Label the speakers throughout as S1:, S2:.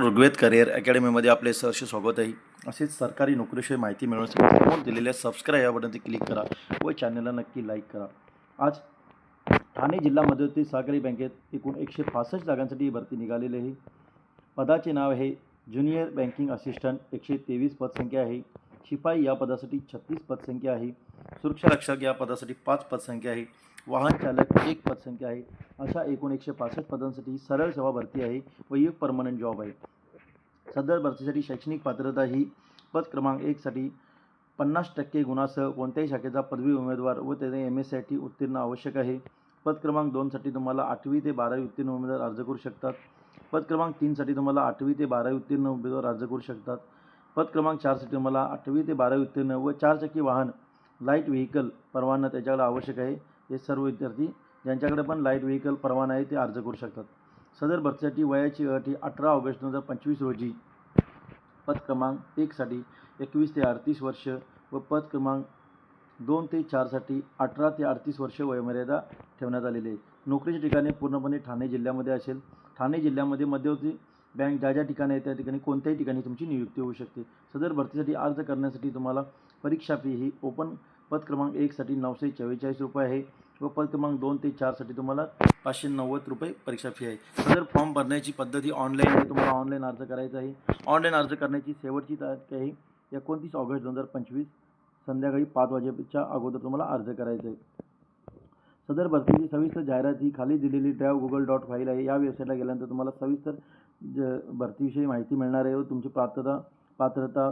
S1: Rigveda career अकॅडमीमध्ये आपले सहर्ष स्वागत आहे. असेच सरकारी नोकरीविषयी माहिती मिळवण्यासाठी समोर दिलेल्या सबस्क्राईब या बटनचे क्लिक करा व चॅनलला नक्की लाईक करा. आज ठाणे जिल्हा मध्यवर्ती सहकारी बँकेत एकूण एकशे पासष्ट जागांसाठी भरती निघालेली आहे. पदाचे नाव आहे ज्युनियर बँकिंग असिस्टंट एकशे तेवीस पदसंख्या आहे. शिपाई या पदासाठी छत्तीस पदसंख्या आहे. सुरक्षारक्षक या पदासाठी पाच पदसंख्या आहे. वाहन चालक एक पदसंख्या आहे. अशा एकूण एकशे पासष्ट पदांसाठी सरळ सेवा भरती आहे व एक परमनंट जॉब आहे. सदर भरतीसाठी शैक्षणिक पात्रता ही पद क्रमांक एकसाठी पन्नास टक्के गुणासह कोणत्याही शाखेचा पदवी उमेदवार व त्याने एम एस उत्तीर्ण आवश्यक आहे. पद क्रमांक दोनसाठी तुम्हाला आठवी ते बारावी उत्तीर्ण उमेदवार अर्ज करू शकतात. पद क्रमांक तीनसाठी तुम्हाला आठवी ते बारावी उत्तीर्ण उमेदवार अर्ज करू शकतात. पद क्रमांक चारसाठी मला आठवी ते बारावी उत्तीर्ण व चारचाकी वाहन लाइट व्हेकल परवाना त्याच्याकडे आवश्यक आहे. हे सर्व विद्यार्थी ज्यांच्याकडे पण लाइट व्हेकल परवाना आहे ते अर्ज करू शकतात. सदर भरतीसाठी वयाची अटी अठरा ऑगस्ट दोन हजार पंचवीस रोजी. पद क्रमांक एकसाठी एकवीस ते अडतीस वर्ष व पद क्रमांक दोन ते चारसाठी अठरा ते अडतीस वर्ष वयोमर्यादा ठेवण्यात आलेली आहे. नोकरीचे ठिकाणे पूर्णपणे ठाणे जिल्ह्यामध्ये असेल. ठाणे जिल्ह्यामध्ये मध्यवर्ती बँक ज्या ज्या ठिकाणी आहे त्या ठिकाणी कोणत्याही ठिकाणी तुमची नियुक्ती होऊ शकते. सदर भरतीसाठी अर्ज करण्यासाठी तुम्हाला परीक्षा फी ही ओपन पद क्रमांक एकसाठी नऊशे चव्वेचाळीस रुपये आहे व पद क्रमांक दोन ते चारसाठी तुम्हाला पाचशे नव्वद रुपये परीक्षा फी आहे. सदर फॉर्म भरण्याची पद्धती ऑनलाईन आहे तुम्हाला ऑनलाईन अर्ज करायचा आहे. ऑनलाईन अर्ज करण्याची शेवटची तारीख आहे. एकोणतीस ऑगस्ट दोन हजार पंचवीस संध्याकाळी पाच वाजेच्या अगोदर तुम्हाला अर्ज करायचा आहे. सदर भरतीची सविस्तर जाहिरात ही खाली दिलेली ड्राईव्ह गुगल डॉट फाईल आहे. या वेबसाईटला गेल्यानंतर तुम्हाला सविस्तर ज भरतीविषयी माहिती मिळणार आहे व तुमची पात्रता पात्रता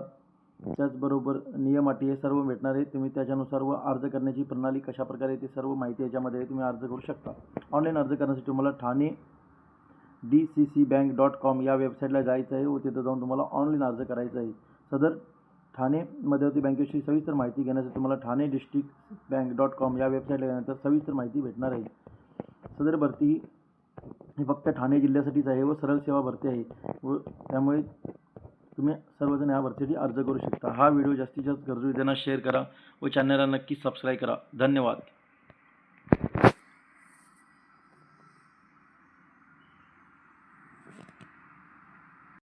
S1: त्याचबरोबर नियम अटी हे सर्व भेटणार आहे. तुम्ही त्याच्यानुसार व अर्ज करण्याची प्रणाली कशा प्रकारे ते सर्व माहिती याच्यामध्ये आहे तुम्ही अर्ज करू शकता. ऑनलाईन अर्ज करण्यासाठी तुम्हाला Thane D C C bank dot com या वेबसाईटला जायचं आहे व तिथं जाऊन तुम्हाला ऑनलाईन अर्ज करायचा आहे. सदर ठाणे मध्यवर्ती बँकेविषयी सविस्तर माहिती घेण्यासाठी तुम्हाला Thane district bank dot com या वेबसाईटला गेल्यानंतर सविस्तर माहिती भेटणार आहे. सदर भरती ही फक्त ठाणे जिल्ह्यासाठीच आहे व सरळ सेवा भरती आहे व त्यामुळे तुम्ही सर्वजण या भरतीसाठी अर्ज करू शकता. हा व्हिडिओ जास्तीत जास्त गरजू विद्यार्थ्यांना शेअर करा व चॅनलला नक्की सबस्क्राईब करा. धन्यवाद.